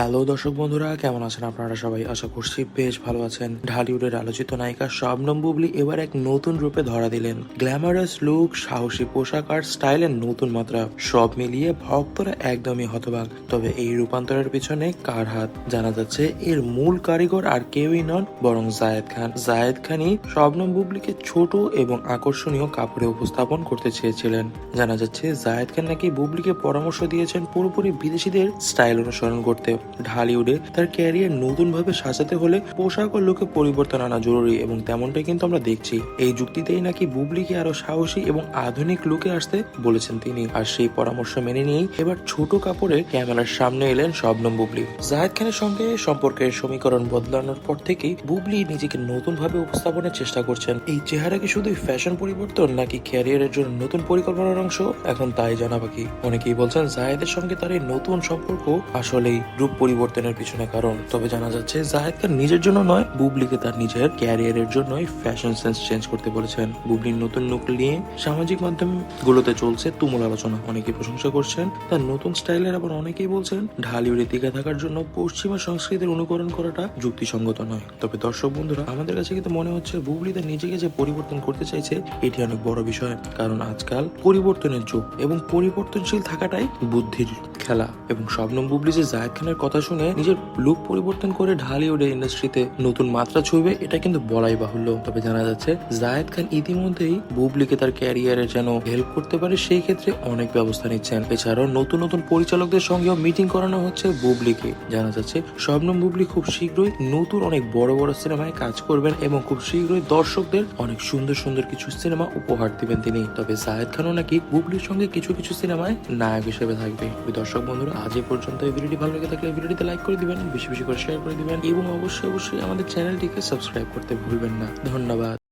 Hello দর্শক বন্ধুরা, কেমন আছেন আপনারা সবাই? আশা করছি বেশ ভালো আছেন। ঢালিউডের আলোচিত নায়িকা শবনম বুবলি এবার এক নতুন রূপে ধরা দিলেন। গ্ল্যামারাস লুক, সাহসী পোশাক আর স্টাইলের নতুন মাত্রা, সব মিলিয়ে ভক্তরা একদমই হতবাক। তবে এই রূপান্তরের পিছনে কার হাত? জানা যাচ্ছে এর মূল কারিগর আর কেউই নন, বরং জায়েদ খান। জায়েদ খানই শবনম বুবলিকে ছোট এবং আকর্ষণীয় কাপড়ে উপস্থাপন করতে চেয়েছিলেন। জানা যাচ্ছে, জায়েদ খান নাকি বুবলিকে পরামর্শ দিয়েছেন পুরোপুরি বিদেশিদের স্টাইল অনুসরণ করতে। ঢালিউডে তার ক্যারিয়ার নতুন ভাবে সাজাতে হলে পোশাক ও লুকে পরিবর্তন আনা জরুরি এবং তেমনটাই কিন্তু আমরা দেখছি। এই যুক্তিতেই নাকি বুবলিকে আরও সাহসী এবং আধুনিক লুকে আসতে বলেছেন তিনি। আর সেই পরামর্শ মেনে নিয়েই এবার ছোট কাপড়ে ক্যামেরার সামনে এলেন শবনম বুবলি। জাহেদ খানের সঙ্গে সম্পর্কের সমীকরণ বদলানোর পর থেকেই বুবলি নিজেকে নতুন ভাবে উপস্থাপনের চেষ্টা করছেন। এই চেহারা কি শুধুই ফ্যাশন পরিবর্তন নাকি ক্যারিয়ারের জন্য নতুন পরিকল্পনার অংশ? এখন তাই জানা বাকি। অনেকেই বলছেন জাহেদের সঙ্গে তার এই নতুন সম্পর্ক আসলেই রূপ পরিবর্তনের পিছনে কারণ। তবে জানা যাচ্ছে, জাহেদ খান নিজের জন্য নয়, বুবলিকে তার নিজের ক্যারিয়ারের জন্যই ফ্যাশন সেন্স চেঞ্জ করতে বলেছেন। বুবলির নতুন লুক নিয়ে সামাজিক মাধ্যম গুলোতে চলছে তুমুল আলোচনা। অনেকেই প্রশংসা করছেন, তার নতুন স্টাইলের আবার অনেকেই বলছেন, ঢালিউডে টিকে থাকার জন্য পশ্চিমা সংস্কৃতির অনুকরণ করাটা যুক্তিসঙ্গত নয়। তবে দর্শক বন্ধুরা, আমাদের কাছে কিন্তু মনে হচ্ছে বুবলি তার নিজেকে যে পরিবর্তন করতে চাইছে, এটি অনেক বড় বিষয়। কারণ আজকাল পরিবর্তনের যুগ এবং পরিবর্তনশীল থাকাটাই বুদ্ধির খেলা এবং শবনম বুবলি যে জায়েদ খানের কথা শুনে নিজের লুক পরিবর্তন করে ঢালিউডে ইন্ডাস্ট্রিতে। নতুন মাত্রা ছুঁবে এটা কিন্তু বলাই বাহুল্য। তবে জানা যাচ্ছে, জায়েদ খান ইতিমধ্যেই বুবলিকে তার ক্যারিয়ারে যেন হেল্প করতে পারে, সেই ক্ষেত্রে অনেক ব্যবস্থা নিচ্ছেন। এছাড়াও নতুন নতুন পরিচালকদের সঙ্গেও মিটিং করানো হচ্ছে বুবলিকে। জানা যাচ্ছে, শবনম বুবলি খুব শীঘ্রই নতুন অনেক বড় বড় সিনেমায় কাজ করবেন এবং খুব শীঘ্রই দর্শকদের অনেক সুন্দর সুন্দর কিছু সিনেমা উপহার দিবেন তিনি। তবে জায়েদ খানও নাকি বুবলির সঙ্গে কিছু কিছু সিনেমায় নায়ক হিসেবে থাকবে। ওই দর্শক বন্ধুরা, আজ এই পর্যন্ত এই ভিডিওটি ভালো লেগে থাকলে এই ভিডিওটিতে লাইক করে দিবেন, বেশি বেশি করে শেয়ার করে দিবেন এবং অবশ্যই অবশ্যই আমাদের চ্যানেলটিকে সাবস্ক্রাইব করতে ভুলবেন না। ধন্যবাদ।